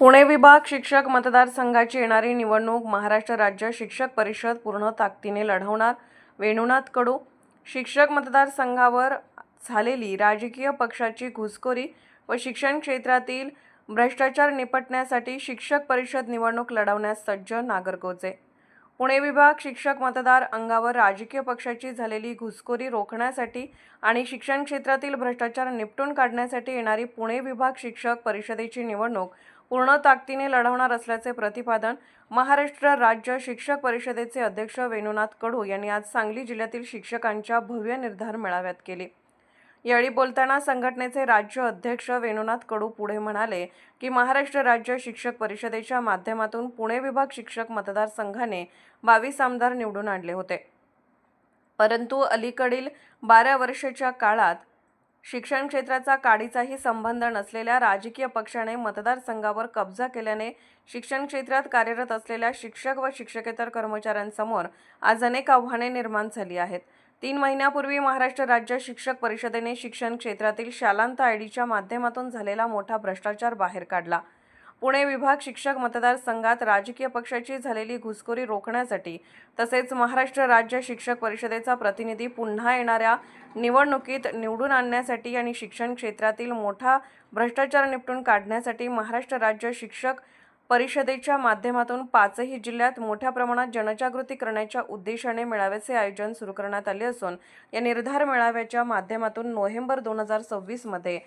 पुणे विभाग शिक्षक मतदारसंघाची येणारी निवडणूक महाराष्ट्र राज्य शिक्षक परिषद पूर्ण ताकदीने लढवणार. वेणुनाथ कडू शिक्षक मतदारसंघावर झालेली राजकीय पक्षाची घुसखोरी व शिक्षण क्षेत्रातील भ्रष्टाचार निपटण्यासाठी शिक्षक परिषद निवडणूक लढवण्यास सज्ज नागरकोचे. पुणे विभाग शिक्षक मतदार अंगावर राजकीय पक्षाची झालेली घुसखोरी रोखण्यासाठी आणि शिक्षण क्षेत्रातील भ्रष्टाचार निपटून काढण्यासाठी येणारी पुणे विभाग शिक्षक परिषदेची निवडणूक पूर्ण ताकदीने लढवणार असल्याचे प्रतिपादन महाराष्ट्र राज्य शिक्षक परिषदेचे अध्यक्ष वेणुनाथ कडू यांनी आज सांगली जिल्ह्यातील शिक्षकांच्या भव्य निर्धार मेळाव्यात केले. यावेळी बोलताना संघटनेचे राज्य अध्यक्ष वेणुनाथ कडू पुढे म्हणाले की महाराष्ट्र राज्य शिक्षक परिषदेच्या माध्यमातून पुणे विभाग शिक्षक मतदारसंघाने बावीस आमदार निवडून आणले होते. परंतु अलीकडील बारा वर्षाच्या काळात शिक्षण क्षेत्राचा काडीचाही संबंध नसलेल्या राजकीय पक्षाने मतदारसंघावर कब्जा केल्याने शिक्षण क्षेत्रात कार्यरत असलेल्या शिक्षक व शिक्षकेतर कर्मचाऱ्यांसमोर आज अनेक आव्हाने निर्माण झाली आहेत. तीन महिन्यापूर्वी महाराष्ट्र राज्य शिक्षक परिषदेने शिक्षण क्षेत्रातील शालांत आयडीच्या माध्यमातून झालेला मोठा भ्रष्टाचार बाहेर काढला. पुणे विभाग शिक्षक मतदारसंघात राजकीय पक्षाची झालेली घुसखोरी रोखण्यासाठी तसेच महाराष्ट्र राज्य शिक्षक परिषदेचा प्रतिनिधी पुन्हा येणाऱ्या निवडणुकीत निवडून आणण्यासाठी आणि शिक्षण क्षेत्रातील मोठा भ्रष्टाचार निपटून काढण्यासाठी महाराष्ट्र राज्य शिक्षक परिषदेच्या माध्यमातून पाचही जिल्ह्यात मोठ्या प्रमाणात जनजागृती करण्याच्या उद्देशाने मेळाव्याचे आयोजन सुरू करण्यात आले असून या निर्धार मेळाव्याच्या माध्यमातून नोव्हेंबर दोन हजार सव्वीसमध्ये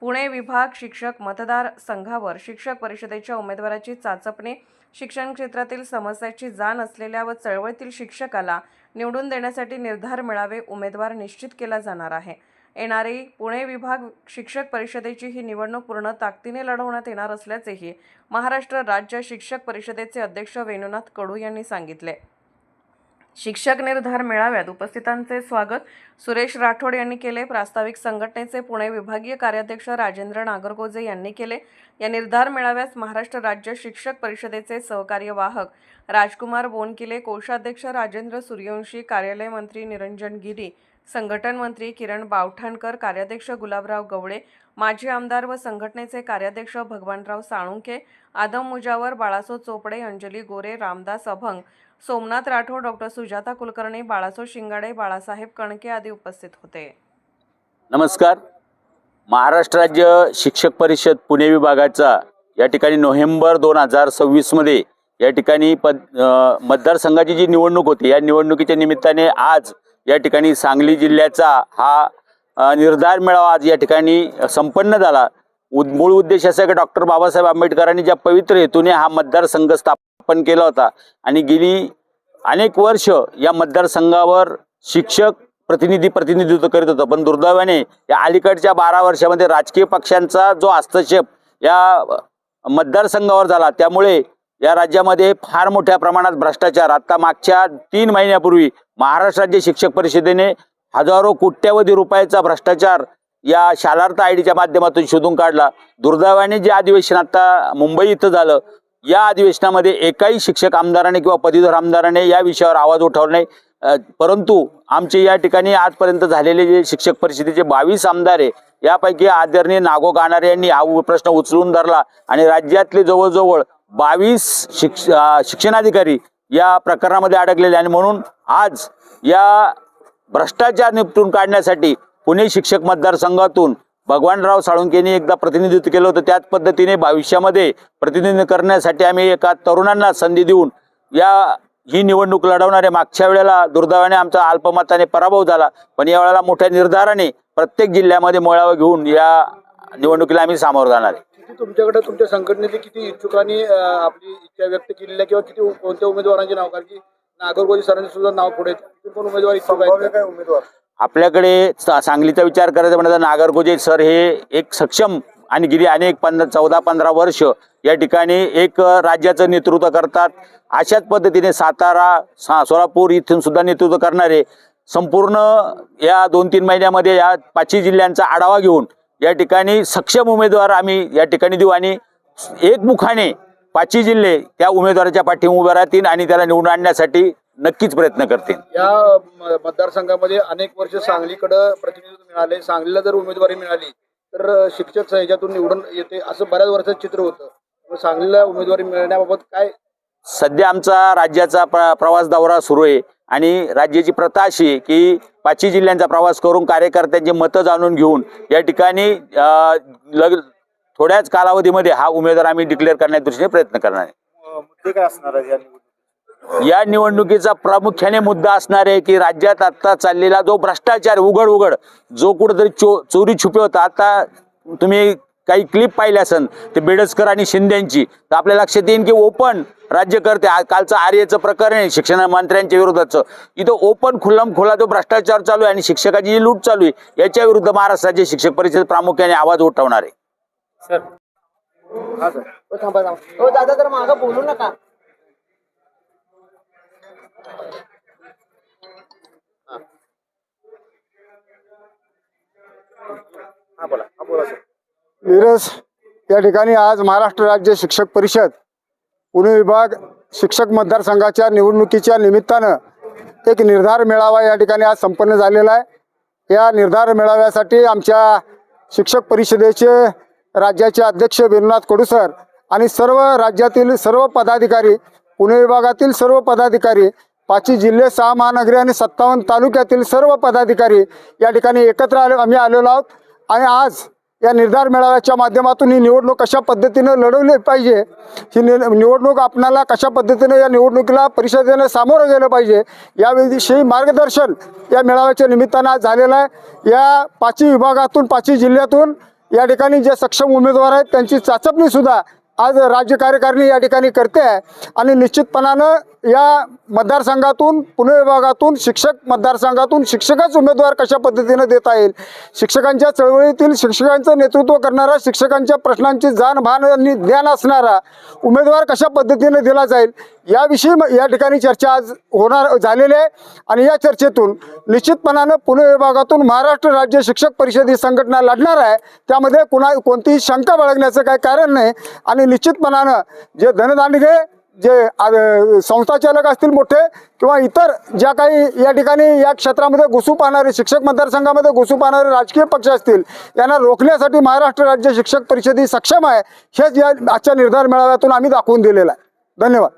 पुणे विभाग शिक्षक मतदार संघावर शिक्षक परिषदेच्या उमेदवाराची चाचपणी. शिक्षण क्षेत्रातील समस्याची जाण असलेल्या व चळवळीतील शिक्षकाला निवडून देण्यासाठी निर्धार मिळावे उमेदवार निश्चित केला जाणार आहे. येणारी पुणे विभाग शिक्षक परिषदेची ही निवडणूक पूर्ण ताकदीने लढवण्यात येणार असल्याचेही महाराष्ट्र राज्य शिक्षक परिषदेचे अध्यक्ष वेणुनाथ कडू यांनी सांगितले. शिक्षक निर्धार मेळाव्यात उपस्थितांचे स्वागत. सुरेश राठोड यांनी केले. प्रास्ताविक संघटनेचे पुणे विभागीय कार्याध्यक्ष राजेंद्र नागरगोजे यांनी केले. या निर्धार मेळाव्यास महाराष्ट्र राज्य शिक्षक परिषदेचे सहकार्यवाहक राजकुमार बोनकिले कोषाध्यक्ष राजेंद्र सूर्यवंशी कार्यालय मंत्री निरंजन गिरी संघटन मंत्री किरण बावठाणकर कार्याध्यक्ष गुलाबराव गवळे माजी आमदार व संघटनेचे कार्याध्यक्ष भगवानराव साळुंखे आदम मुजावर बाळासो चोपडे अंजली गोरे रामदास अभंग सोमनाथ राठोड डॉक्टर सुजाता कुलकर्णी बाळासो शिंगाडे बाळासाहेब कणके आदी उपस्थित होते. नमस्कार. महाराष्ट्र राज्य शिक्षक परिषद पुणे विभागाचा या ठिकाणी नोव्हेंबर दोन हजार सव्वीसमध्ये या ठिकाणी पद मतदारसंघाची जी निवडणूक होती या निवडणुकीच्या निमित्ताने आज या ठिकाणी सांगली जिल्ह्याचा हा निर्धार मेळावा आज या ठिकाणी संपन्न झाला. उद मूळ उद्देश असा की डॉक्टर बाबासाहेब आंबेडकरांनी ज्या पवित्र हेतूने हा मतदारसंघ स्थापन केला होता आणि गेली अनेक वर्ष या मतदारसंघावर शिक्षक प्रतिनिधी प्रतिनिधित्व करीत होतं. पण दुर्दैवाने या अलीकडच्या बारा वर्षामध्ये राजकीय पक्षांचा जो हस्तक्षेप या मतदारसंघावर झाला. त्यामुळे या राज्यामध्ये फार मोठ्या प्रमाणात भ्रष्टाचार. आता मागच्या तीन महिन्यापूर्वी महाराष्ट्र राज्य शिक्षक परिषदेने हजारो कोट्यावधी रुपयाचा भ्रष्टाचार या शालार्थ आय डीच्या माध्यमातून शोधून काढला. दुर्दैवाने जे अधिवेशन आता मुंबई इथं झालं या अधिवेशनामध्ये एकाही शिक्षक आमदाराने किंवा पदवीधर आमदाराने या विषयावर आवाज उठवला नाही. परंतु आमचे या ठिकाणी आजपर्यंत झालेले जे शिक्षक परिषदेचे बावीस आमदार आहे यापैकी आदरणीय नागो गाणारे यांनी हा प्रश्न उचलून धरला आणि राज्यातले जवळजवळ बावीस शिक्ष शिक्षणाधिकारी या प्रकरणामध्ये अडकलेले आणि म्हणून आज या भ्रष्टाचार निपटून काढण्यासाठी पुणे शिक्षक मतदारसंघातून भगवानराव साळुंकेने एकदा प्रतिनिधित्व केलं होतं. त्याच पद्धतीने भविष्यामध्ये प्रतिनिधित्व करण्यासाठी आम्ही एका तरुणांना संधी देऊन या ही निवडणूक लढवणारे मागच्या वेळेला दुर्दैवाने आमचा अल्पमताने पराभव झाला. पण या वेळेला मोठ्या निर्धाराने प्रत्येक जिल्ह्यामध्ये मेळावा घेऊन या निवडणुकीला आम्ही सामोरं जाणार आहे. किती तुमच्याकडे तुमच्या संघटनेचे किती इच्छुकांनी आपली इच्छा व्यक्त केलेल्या किंवा किती कोणत्या उमेदवारांचे नाव? कारण की नागरगोजी सरांचे सुद्धा नाव पुढे पण उमेदवार इच्छुक आहेत. काय उमेदवार? आपल्याकडे सांगलीचा विचार करायचा म्हणजे नागरगोजे सर हे एक सक्षम आणि गेली अनेक पंधरा चौदा पंधरा वर्ष या ठिकाणी एक राज्याचं नेतृत्व करतात. अशाच पद्धतीने सातारा सा सोलापूर इथून सुद्धा नेतृत्व करणारे संपूर्ण या दोन तीन महिन्यामध्ये या पाचही जिल्ह्यांचा आढावा घेऊन या ठिकाणी सक्षम उमेदवार आम्ही या ठिकाणी देऊ आणि एकमुखाने पाचही जिल्हे त्या उमेदवाराच्या पाठीवर उभे राहतील आणि त्याला निवडून आणण्यासाठी नक्कीच प्रयत्न करतील. या म- मतदारसंघामध्ये अनेक वर्ष सांगलीकडं प्रतिनिधित्व मिळाले. सांगलीला जर उमेदवारी मिळाली तर शिक्षक ह्याच्यातून निवडून येते असं बऱ्याच वर्षाचं चित्र होतं. सांगलीला उमेदवारी मिळण्याबाबत काय? सध्या आमचा राज्याचा प्र प्रवास दौरा सुरू आहे. आणि राज्याची प्रथा अशी आहे की पाचही जिल्ह्यांचा प्रवास करून कार्यकर्त्यांची मतं जाणून घेऊन या ठिकाणी लग थोड्याच कालावधीमध्ये हा उमेदवार आम्ही डिक्लेअर करण्याच्या दृष्टीने प्रयत्न करणार आहे. मुद्दे काय असणार आहे या निवडणुकीत या निवडणुकीचा प्रामुख्याने मुद्दा असणार आहे की राज्यात आता चाललेला जो भ्रष्टाचार उघड उघड जो कुठेतरी चो चोरी छुपे होता आता तुम्ही काही क्लिप पाहिले असन ते बेडसकर आणि शिंदेची. तर आपल्या लक्षात येईल की ओपन राज्यकर्ते कालचं आर्यचं प्रकरण आहे शिक्षण मंत्र्यांच्या विरोधाचं. इथं ओपन खुल्लम खुला जो भ्रष्टाचार चालू आहे आणि शिक्षकाची जी लूट चालू आहे याच्या विरुद्ध महाराष्ट्र राज्य शिक्षक परिषद प्रामुख्याने आवाज उठवणार आहे. सर. सर. थांबा थांबा. दादा तर मागं बोलू नका हा बोला हा बोला सर मिरज या ठिकाणी आज महाराष्ट्र राज्य शिक्षक परिषद पुणे विभाग शिक्षक मतदारसंघाच्या निवडणुकीच्या निमित्तानं एक निर्धार मेळावा या ठिकाणी आज संपन्न झालेला आहे. या निर्धार मेळाव्यासाठी आमच्या शिक्षक परिषदेचे राज्याचे अध्यक्ष विनोनाथ कोडूसर आणि सर्व राज्यातील सर्व पदाधिकारी पुणे विभागातील सर्व पदाधिकारी पाचही जिल्हे सहा महानगरी आणि सत्तावन्न तालुक्यातील सर्व पदाधिकारी या ठिकाणी एकत्र आलो आम्ही आलेलो आहोत. आणि आज या निर्धार मेळाव्याच्या माध्यमातून ही निवडणूक कशा पद्धतीनं लढवली पाहिजे? ही नि निवडणूक आपणाला कशा पद्धतीनं या निवडणुकीला परिषदेनं सामोरं गेलं पाहिजे? याविषयी मार्गदर्शन या मेळाव्याच्या निमित्तानं आज झालेलं आहे. या पाचही विभागातून पाचही जिल्ह्यातून या ठिकाणी जे सक्षम उमेदवार आहेत त्यांची चाचपणीसुद्धा आज राज्य कार्यकारिणी या ठिकाणी करते आहे. आणि निश्चितपणानं या मतदारसंघातून पुणे विभागातून शिक्षक मतदारसंघातून शिक्षकच उमेदवार कशा पद्धतीनं देता येईल? शिक्षकांच्या चळवळीतील शिक्षकांचं नेतृत्व करणारा शिक्षकांच्या प्रश्नांची जाणभान आणि ज्ञान असणारा उमेदवार कशा पद्धतीने दिला जाईल? याविषयी या ठिकाणी चर्चा आज होणार झालेली आहे. आणि या चर्चेतून निश्चितपणानं पुणे विभागातून महाराष्ट्र राज्य शिक्षक परिषद ही संघटना लढणार आहे. त्यामध्ये कुणा कोणतीही शंका बाळगण्याचं काही कारण नाही. आणि निश्चितपणानं जे धनदांडगे जे संस्थाचालक असतील मोठे किंवा इतर ज्या काही या ठिकाणी या क्षेत्रामध्ये घुसू पाहणारे शिक्षक मतदारसंघामध्ये घुसू पाहणारे राजकीय पक्ष असतील यांना रोखण्यासाठी महाराष्ट्र राज्य शिक्षक परिषद ही सक्षम आहे हेच या आजच्या निर्धार मेळाव्यातून आम्ही दाखवून दिलेलं आहे. धन्यवाद.